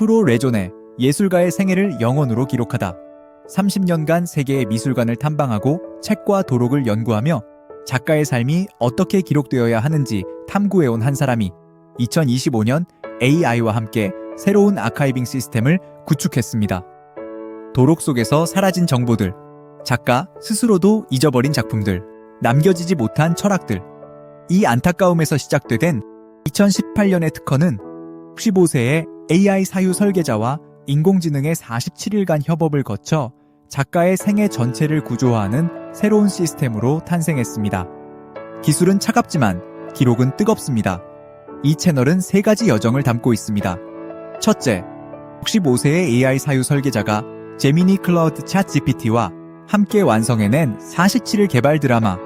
프로 레존의 예술가의 생애를 영원으로 기록하다. 30년간 세계의 미술관을 탐방하고 책과 도록을 연구하며 작가의 삶이 어떻게 기록되어야 하는지 탐구해온 한 사람이 2025년 AI와 함께 새로운 아카이빙 시스템을 구축했습니다. 도록 속에서 사라진 정보들, 작가 스스로도 잊어버린 작품들, 남겨지지 못한 철학들. 이 안타까움에서 시작되된 2018년의 특허는 65세의 AI 사유 설계자와 인공지능의 47일간 협업을 거쳐 작가의 생애 전체를 구조화하는 새로운 시스템으로 탄생했습니다. 기술은 차갑지만 기록은 뜨겁습니다. 이 채널은 세 가지 여정을 담고 있습니다. 첫째, 65세의 AI 사유 설계자가 제미니 클라우드 챗 GPT와 함께 완성해낸 47일 개발 드라마.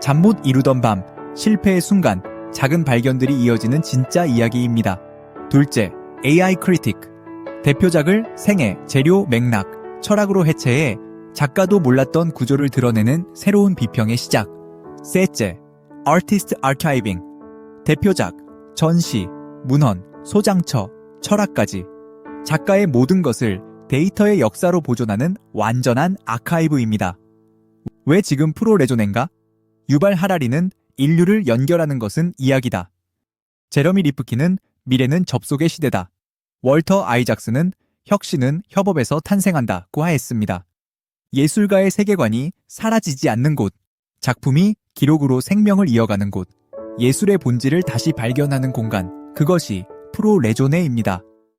잠 못 이루던 밤, 실패의 순간, 작은 발견들이 이어지는 진짜 이야기입니다. 둘째, AI 크리틱. 대표작을 생애, 재료, 맥락, 철학으로 해체해 작가도 몰랐던 구조를 드러내는 새로운 비평의 시작. 셋째, 아티스트 아카이빙. 대표작, 전시, 문헌, 소장처, 철학까지. 작가의 모든 것을 데이터의 역사로 보존하는 완전한 아카이브입니다. 왜 지금 프로 레조넨가? 유발 하라리는 인류를 연결하는 것은 이야기다. 제러미 리프키는 미래는 접속의 시대다. 월터 아이작스는 혁신은 협업에서 탄생한다고 하였습니다. 예술가의 세계관이 사라지지 않는 곳, 작품이 기록으로 생명을 이어가는 곳, 예술의 본질을 다시 발견하는 공간, 그것이 프로 레조네입니다.